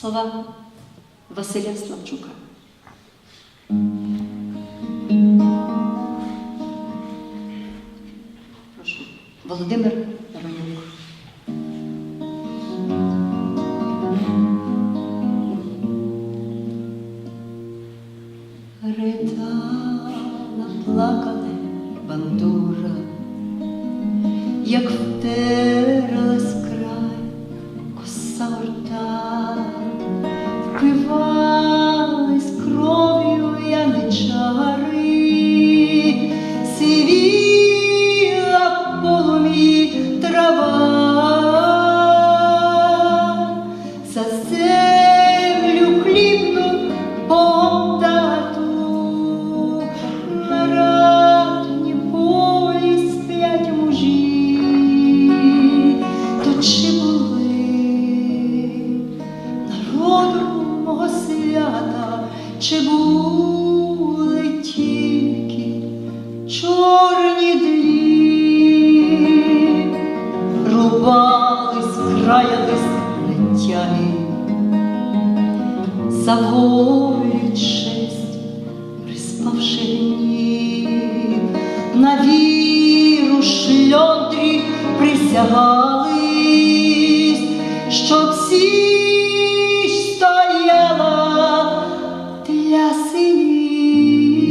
Слова Василя Славчука. Прошу. Володимир Ронюк. Ридала плакане бандура, як втерлась за волю й приспавши гнів, на віру шльондрі присягались, щоб січ стояла для синів.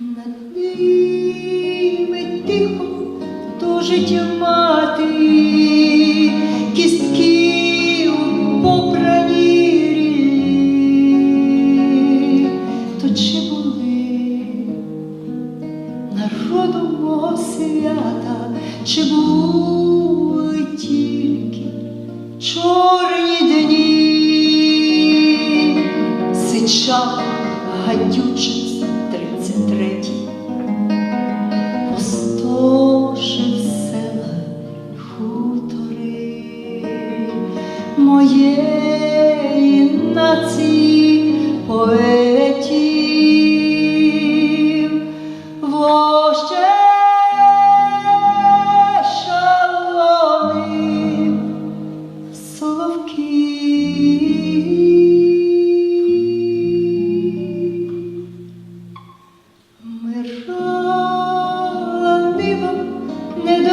Над ними тихо тужить мати, попраній. То чи були народом свята, чи були тільки чорні дні? Сичав гадючий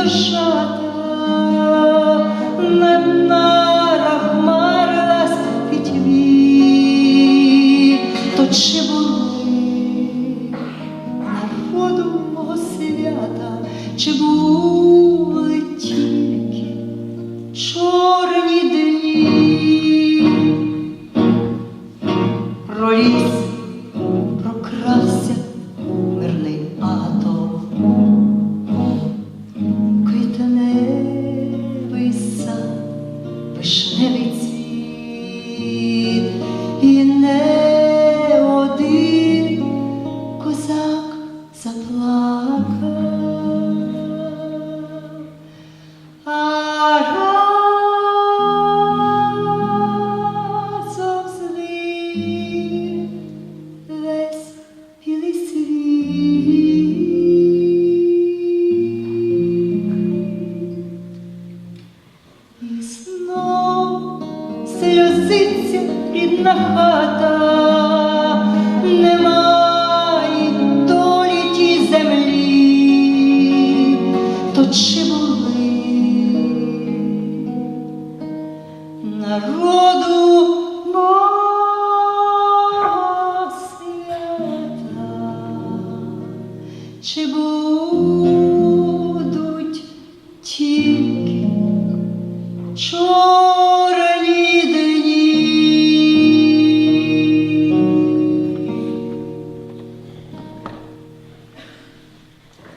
недошата, на нарах марилась пітьмі, то чи були входу мого свята, чи були рідна хата, немає долі тій землі, то чи були народу свята, чи були?